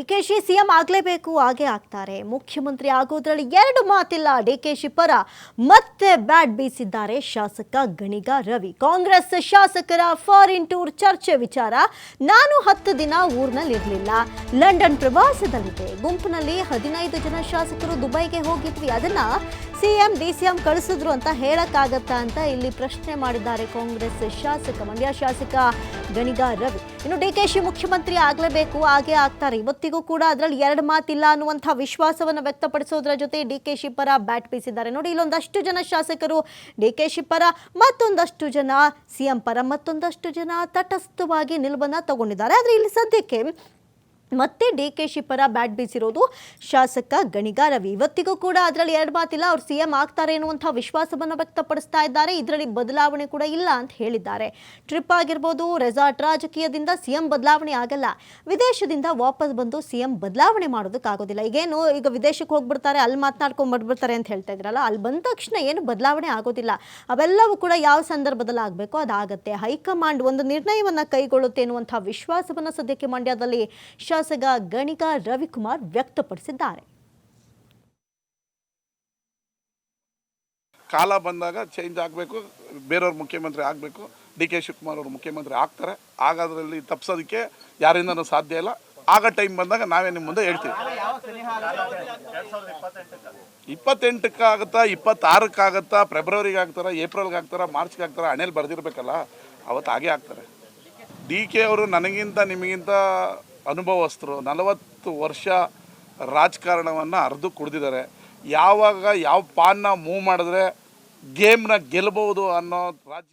DKShi CM ಆಗಲೇಬೇಕು, ಹಾಗೆ ಆಗ್ತಾರೆ. ಮುಖ್ಯಮಂತ್ರಿ ಆಗೋದ್ರಲ್ಲಿ ಎರಡು ಮಾತಿಲ್ಲ. ಡಿಕೆಶಿ ಪರ ಮತ್ತೆ ಬ್ಯಾಟ್ ಬೀಸಿದ್ದಾರೆ ಶಾಸಕ ಗಣಿಗ ರವಿ. ಕಾಂಗ್ರೆಸ್ ಶಾಸಕರ ಫಾರಿನ್ ಟೂರ್ ಚರ್ಚೆ ವಿಚಾರ. ನಾನು ಹತ್ತು ದಿನ ಊರ್ನಲ್ಲಿರ್ಲಿಲ್ಲ. ಲಂಡನ್ ಪ್ರವಾಸದಲ್ಲಿದೆ ಗುಂಪಿನಲ್ಲಿ ಹದಿನೈದು ಜನ ಶಾಸಕರು ದುಬೈಗೆ ಹೋಗಿದ್ವಿ. ಅದನ್ನ ಸಿಎಂ, ಡಿಸಿಎಂ ಕಳಿಸಿದ್ರು ಅಂತ ಹೇಳಕ್ಕಾಗತ್ತಾ ಅಂತ ಇಲ್ಲಿ ಪ್ರಶ್ನೆ ಮಾಡಿದ್ದಾರೆ ಕಾಂಗ್ರೆಸ್ ಶಾಸಕ, ಮಂಡ್ಯ ಶಾಸಕ ಗಣಿಗ ರವಿ. ಇನ್ನು ಡಿಕೆಶಿ ಮುಖ್ಯಮಂತ್ರಿ ಆಗಲೇಬೇಕು, ಹಾಗೆ ಆಗ್ತಾರೆ. ಇವತ್ತಿಗೂ ಕೂಡ ಅದರಲ್ಲಿ ಎರಡು ಮಾತಿಲ್ಲ ಅನ್ನುವಂಥ ವಿಶ್ವಾಸವನ್ನು ವ್ಯಕ್ತಪಡಿಸೋದ್ರ ಜೊತೆ ಡಿ ಕೆ ಶಿ ಪರ ಬ್ಯಾಟ್ ಬೀಸಿದ್ದಾರೆ. ನೋಡಿ, ಇಲ್ಲೊಂದಷ್ಟು ಜನ ಶಾಸಕರು ಡಿಕೆಶಿ ಪರ, ಮತ್ತೊಂದಷ್ಟು ಜನ ಸಿಎಂ ಪರ, ಮತ್ತೊಂದಷ್ಟು ಜನ ತಟಸ್ಥವಾಗಿ ನಿಲುವನ್ನು ತಗೊಂಡಿದ್ದಾರೆ. ಆದರೆ ಇಲ್ಲಿ ಸದ್ಯಕ್ಕೆ ಮತ್ತೆ ಡಿ ಕೆ ಶಿ ಪರ ಬ್ಯಾಟ್ ಬೀಸಿರೋದು ಶಾಸಕ ಗಣಿಗಾರವಿ ಇವತ್ತಿಗೂ ಕೂಡ ಅದರಲ್ಲಿ ಎರಡು ಮಾತಿಲ್ಲ, ಅವ್ರು ಸಿ ಎಂ ಆಗ್ತಾರೆ ಎನ್ನುವಂಥ ವಿಶ್ವಾಸವನ್ನು ವ್ಯಕ್ತಪಡಿಸ್ತಾ ಇದ್ದಾರೆ. ಇದರಲ್ಲಿ ಬದಲಾವಣೆ ಕೂಡ ಇಲ್ಲ ಅಂತ ಹೇಳಿದ್ದಾರೆ. ಟ್ರಿಪ್ ಆಗಿರ್ಬೋದು, ರೆಸಾರ್ಟ್ ರಾಜಕೀಯದಿಂದ ಸಿ ಎಂ ಬದಲಾವಣೆ ಆಗಲ್ಲ. ವಿದೇಶದಿಂದ ವಾಪಸ್ ಬಂದು ಸಿ ಎಂ ಬದಲಾವಣೆ ಮಾಡೋದಕ್ಕಾಗೋದಿಲ್ಲ. ಈಗೇನು ಈಗ ವಿದೇಶಕ್ಕೆ ಹೋಗ್ಬಿಡ್ತಾರೆ, ಅಲ್ಲಿ ಮಾತನಾಡ್ಕೊಂಡು ಬಂದ್ಬಿಡ್ತಾರೆ ಅಂತ ಹೇಳ್ತಾ ಇದ್ರಲ್ಲ, ಅಲ್ಲಿ ಬಂದ ತಕ್ಷಣ ಏನು ಬದಲಾವಣೆ ಆಗೋದಿಲ್ಲ. ಅವೆಲ್ಲವೂ ಕೂಡ ಯಾವ ಸಂದರ್ಭದಲ್ಲಿ ಆಗಬೇಕು ಅದಾಗತ್ತೆ. ಹೈಕಮಾಂಡ್ ಒಂದು ನಿರ್ಣಯವನ್ನು ಕೈಗೊಳ್ಳುತ್ತೆ ಎನ್ನುವಂಥ ವಿಶ್ವಾಸವನ್ನು ಸದ್ಯಕ್ಕೆ ಮಂಡ್ಯದಲ್ಲಿ ಶಾಸಕ ಗಣಿಕಾ ರವಿಕುಮಾರ್ ವ್ಯಕ್ತಪಡಿಸಿದ್ದಾರೆ. ಕಾಲ ಬಂದಾಗ ಚೇಂಜ್ ಆಗಬೇಕು, ಬೇರೆಯವ್ರು ಮುಖ್ಯಮಂತ್ರಿ ಆಗಬೇಕು, ಡಿ ಕೆ ಶಿವಕುಮಾರ್ ಅವರು ಮುಖ್ಯಮಂತ್ರಿ ಆಗ್ತಾರೆ. ಆಗೋದ್ರಲ್ಲಿ ತಪ್ಪಿಸೋದಕ್ಕೆ ಯಾರಿಂದನೂ ಸಾಧ್ಯ ಇಲ್ಲ. ಆಗ ಟೈಮ್ ಬಂದಾಗ ನಾವೇ ನಿಮ್ಮ ಮುಂದೆ ಹೇಳ್ತೀವಿ. ಇಪ್ಪತ್ತೆಂಟಕ್ಕಾಗುತ್ತಾ ಇಪ್ಪತ್ತಾರಕ್ಕಾಗುತ್ತಾ ಫೆಬ್ರವರಿಗೆ ಆಗ್ತಾರ ಏಪ್ರಿಲ್ಗೆ ಆಗ್ತಾರ ಮಾರ್ಚ್ಗೆ ಆಗ್ತಾರ ಹಣೆಯಲ್ಲಿ ಬರೆದಿರ್ಬೇಕಲ್ಲ, ಅವತ್ತು ಹಾಗೆ ಆಗ್ತಾರೆ. ಡಿ ಕೆ ಅವರು ನನಗಿಂತ ನಿಮಗಿಂತ ಅನುಭವಸ್ಥರು ನಲವತ್ತು ವರ್ಷ ರಾಜಕಾರಣವನ್ನು ಅರ್ದು ಕುಡ್ದಿದ್ದಾರೆ. ಯಾವಾಗ ಯಾವ ಪಾನ್ನ ಮೂವ್ ಮಾಡಿದ್ರೆ ಗೇಮ್ನ ಗೆಲ್ಲಬಹುದು ಅನ್ನೋ ರಾಜ